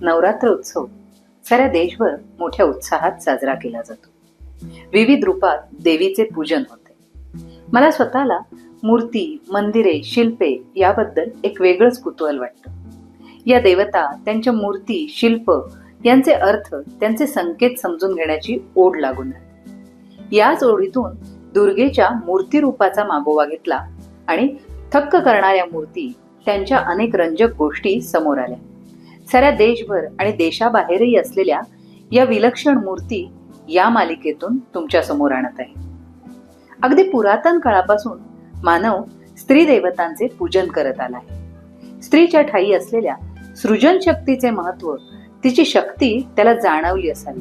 नवरात्र उत्सव साऱ्या देशभर मोठ्या उत्साहात साजरा केला जातो. विविध रूपात देवीचे पूजन होते. मला स्वतःला मूर्ती मंदिरे शिल्पे याबद्दल एक वेगळंच कुतूहल वाटतं. या देवता त्यांच्या मूर्ती शिल्प यांचे अर्थ त्यांचे संकेत समजून घेण्याची ओढ लागून राहते याच ओढीतून दुर्गेच्या मूर्ती रूपाचा मागोवा घेतला आणि थक्क करणाऱ्या मूर्ती त्यांच्या अनेक रंजक गोष्टी समोर आल्या. साऱ्या देशभर आणि देशाबाहेरही असलेल्या या विलक्षण मूर्ती या मालिकेतून तुमच्यासमोर आणत आहे. अगदी पुरातन काळापासून मानव स्त्री देवतांचे पूजन करत आला आहे. स्त्रीच्या ठाई असलेल्या सृजन शक्तीचे महत्त्व तिची शक्ती त्याला जाणवली असावी.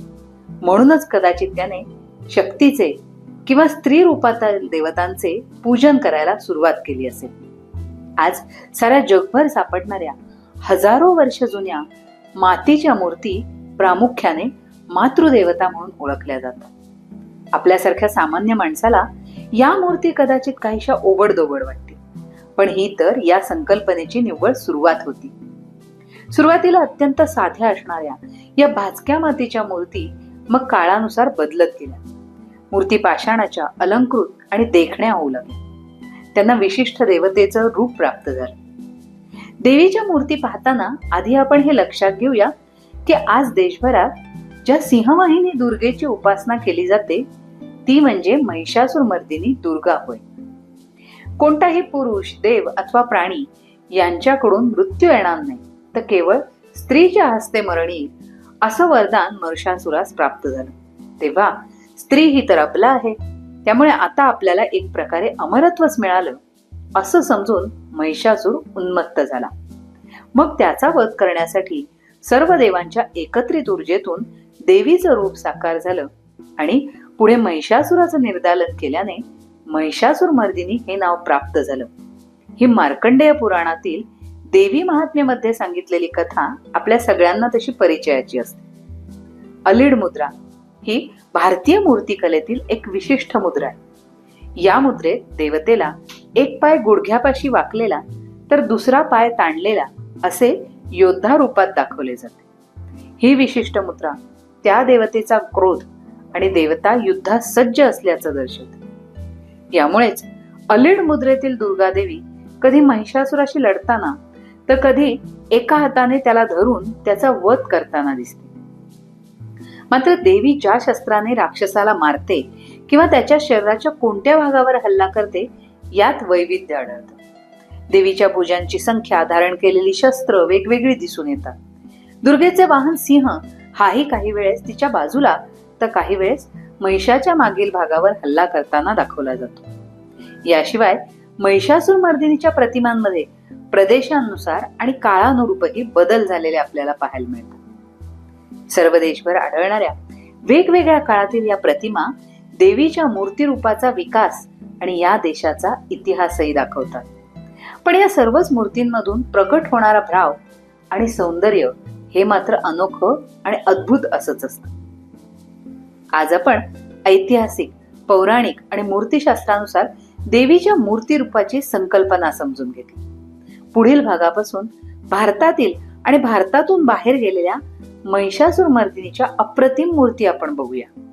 म्हणूनच कदाचित त्याने शक्तीचे किंवा स्त्री रूपातील देवतांचे पूजन करायला सुरुवात केली असेल. आज साऱ्या जगभर सापडणाऱ्या हजारो वर्ष जुन्या मातीच्या मूर्ती प्रामुख्याने मातृदेवता म्हणून ओळखल्या जातात. आपल्यासारख्या सामान्य माणसाला या मूर्ती कदाचित काहीशा ओबडदोबड वाटते. पण ही तर या संकल्पनेची निव्वळ सुरुवात होती. सुरुवातीला अत्यंत साध्या असणाऱ्या या भाजक्या मातीच्या मूर्ती मग काळानुसार बदलत गेल्या. मूर्ती पाषाणाच्या अलंकृत आणि देखण्या होऊ लागल्या. त्यांना विशिष्ट देवतेचं रूप प्राप्त झालं. देवीच्या मूर्ती पाहताना आधी आपण हे लक्षात घेऊया की आज देशभरात ज्या सिंहवाहिनी दुर्गेची उपासना केली जाते ती म्हणजे महिषासूर मर्दिनी दुर्गा होय. कोणताही पुरुष देव अथवा प्राणी यांच्याकडून मृत्यू येणार नाही तर केवळ स्त्रीच्या हस्ते मरणी असं वरदान महिषासुरास प्राप्त झालं. तेव्हा स्त्री ही तर आपला आहे त्यामुळे आता आपल्याला एक प्रकारे अमरत्वच मिळालं. असं समजून महिषासूर उन्मत्त झाला. मग त्याचा वध करण्यासाठी सर्व देवांच्या एकत्रित ऊर्जेतून देवीचं रूप साकार झालं आणि पुढे महिषासुराचं निर्दालन केल्याने महिषासूर मर्दिनी हे नाव प्राप्त झालं. ही मार्कंडेय पुराणातील देवी महात्म्यामध्ये सांगितलेली कथा आपल्या सगळ्यांना तशी परिचयाची असते. अलीड मुद्रा ही भारतीय मूर्तिकलेतील एक विशिष्ट मुद्रा आहे. या मुद्रेत देवतेला एक पाय गुडघ्यापाशी वाकलेला तर दुसरा पाय ताणलेला असे योद्धा रूपात दाखवले जाते. ही विशिष्ट मुद्रा त्या देवतेचा क्रोध आणि देवता युद्धात सज्ज असल्याचं दर्शवते. यामुळेच अलीड मुद्रेतील दुर्गा देवी कधी महिषासुराशी लढताना तर कधी एका हाताने त्याला धरून त्याचा वध करताना दिसते. मात्र देवी ज्या शस्त्राने राक्षसाला मारते किंवा त्याच्या शरीराच्या कोणत्या भागावर हल्ला करते यात वैविध्य आढळतं. देवीच्या पूजांची संख्या धारण केलेली शस्त्र वेगवेगळी दिसून येतात. दुर्गेचे वाहन सिंह हाही काही वेळेस तिच्या बाजूला तर काही वेळेस महिषाच्या मागील भागावर हल्ला करताना दाखवला जातो. याशिवाय महिषासूर मर्दिनीच्या प्रतिमांमध्ये प्रदेशानुसार आणि काळानुरूपही बदल झालेले आपल्याला पाहायला मिळतात. सर्व देशभर आढळणाऱ्या वेगवेगळ्या काळातील या प्रतिमा देवीच्या मूर्ती रूपाचा विकास आणि या देशाचा इतिहासही दाखवतात. पण या सर्वच मूर्तींमधून प्रकट होणारा भाव आणि सौंदर्य हे मात्र अनोखं आणि अद्भुत असंच असतं. आज आपण ऐतिहासिक पौराणिक आणि मूर्तीशास्त्रानुसार देवीच्या मूर्ती रूपाची संकल्पना समजून घेतली. पुढील भागापासून भारतातील आणि भारतातून बाहेर गेलेल्या महिषासूर मर्दिनीच्या अप्रतिम मूर्ती आपण बघूया.